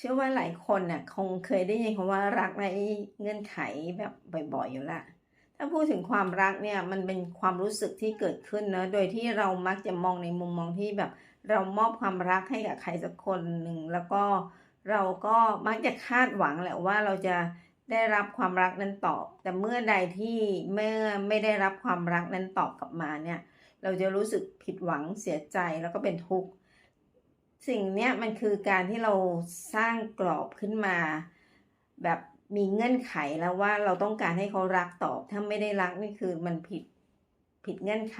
เชื่อว่าหลายคนน่ะคงเคยได้ยินคำว่ารักในเงื่อนไขแบบบ่อยๆอยู่ละ ถ้าพูดถึงความรักเนี่ยมันเป็นความรู้สึกที่เกิดขึ้นเนอะโดยที่เรามักจะมองในมุมมองที่แบบ เรามอบความรักให้กับใครสักคนหนึ่งแล้วก็เราก็มักจะคาดหวังแหละว่าเราจะได้รับความรักนั้นตอบ แต่เมื่อใดที่เมื่อไม่ได้รับความรักนั้นตอบกลับมาเนี่ย เราจะรู้สึกผิดหวังเสียใจแล้วก็เป็นทุกข์ สิ่งเนี้ยมันคือการที่เราสร้างกรอบขึ้นมา แบบมีเงื่อนไขแล้วว่าเราต้องการให้เขารักตอบ ถ้าไม่ได้รักนี่คือมันผิดผิดเงื่อนไข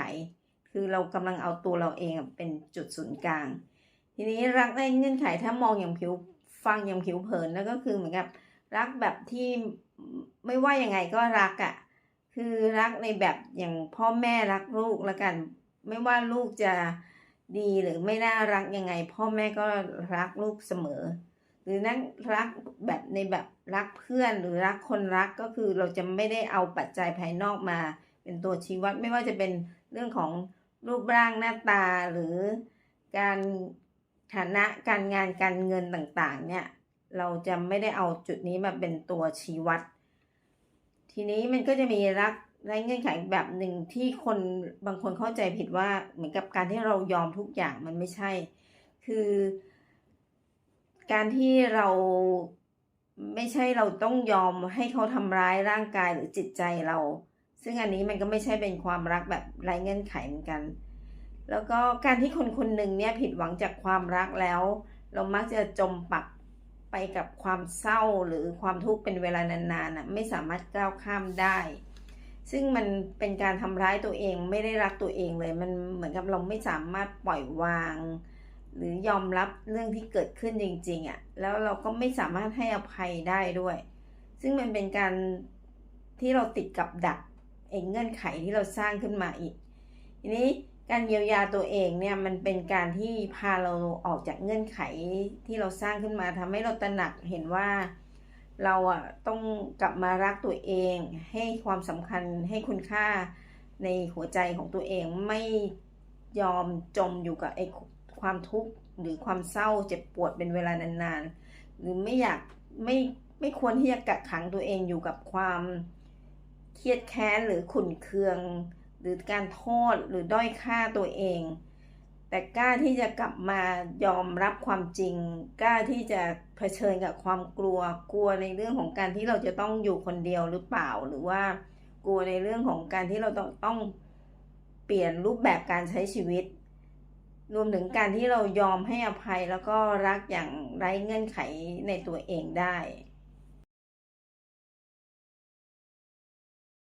คือเรากำลังเอาตัวเราเองเป็นจุดศูนย์กลาง ทีนี้รักในเงื่อนไขถ้ามองอย่างผิวฟังอย่างผิวเผินแล้วก็คือเหมือนกับรักแบบที่ไม่ว่ายังไงก็รักอะ่ะคือรักในแบบอย่างพ่อแม่รักลูกแล้วกัน ไม่ว่าลูกจะ ดีหรือไม่น่ารักยังไง พ่อแม่ก็รักลูกเสมอ หรือนั่นรักแบบในแบบรักเพื่อนหรือรักคนรักก็คือเราจะไม่ได้เอาปัจจัยภายนอกมา เป็นตัวชี้วัดไม่ว่าจะเป็นเรื่องของรูปร่างหน้าตาหรือการฐานะการงานการเงินต่างๆ เนี่ย เราจะไม่ได้เอาจุดนี้มาเป็นตัวชี้วัด ทีนี้มันก็จะมีรัก ในเงื่อนไขแบบหนึ่งที่คนบางคนเข้าใจผิดว่าเหมือนกับการที่เรายอมทุกอย่างมันไม่ใช่ คือ การที่เราไม่ใช่เราต้องยอมให้เขาทำร้ายร่างกายหรือจิตใจเรา ซึ่งอันนี้มันก็ไม่ใช่เป็นความรักแบบไร้เงื่อนไขเหมือนกัน แล้วก็การที่คนคนหนึ่งเนี่ยผิดหวังจากความรักแล้ว เรามักจะจมปักไปกับความเศร้าหรือความทุกข์เป็นเวลานานๆน่ะไม่สามารถก้าวข้ามได้ ซึ่งมันเป็นการทำร้ายตัวเองไม่ได้รักตัวเองเลย มันเหมือนกับเราไม่สามารถปล่อยวาง หรือยอมรับเรื่องที่เกิดขึ้นจริง ๆอะ่ะแล้วเราก็ไม่สามารถให้อภัยได้ด้วย ซึ่งมันเป็นการที่เราติดกับดักเองเงื่อนไขที่เราสร้างขึ้นมาอีก ทีนี้การเยียวยาตัวเองเนี่ยมันเป็นการที่พาเราออกจากเงื่อนไขที่เราสร้างขึ้นมาทำให้เราตระหนักเห็นว่า เราอะต้องกลับมารักตัวเอง ให้ความสำคัญให้คุณค่าในหัวใจของตัวเองไม่ยอมจมอยู่กับไอ้ความทุกข์หรือความเศร้าเจ็บปวดเป็นเวลานานๆ หรือไม่อยากไม่ไม่ควรที่จะกักขังตัวเองอยู่กับความเครียดแค้นหรือขุ่นเคือง หรือการโทษหรือด้อยค่าตัวเอง แต่กล้าที่จะกลับมายอมรับความจริง กล้าที่จะเผชิญกับความกลัว กลัวในเรื่องของการที่เราจะต้องอยู่คนเดียวหรือเปล่า หรือว่ากลัวในเรื่องของการที่เราต้องต้องเปลี่ยนรูปแบบการใช้ชีวิต รวมถึงการที่เรายอมให้อภัยแล้วก็รักอย่างไร้เงื่อนไขในตัวเองได้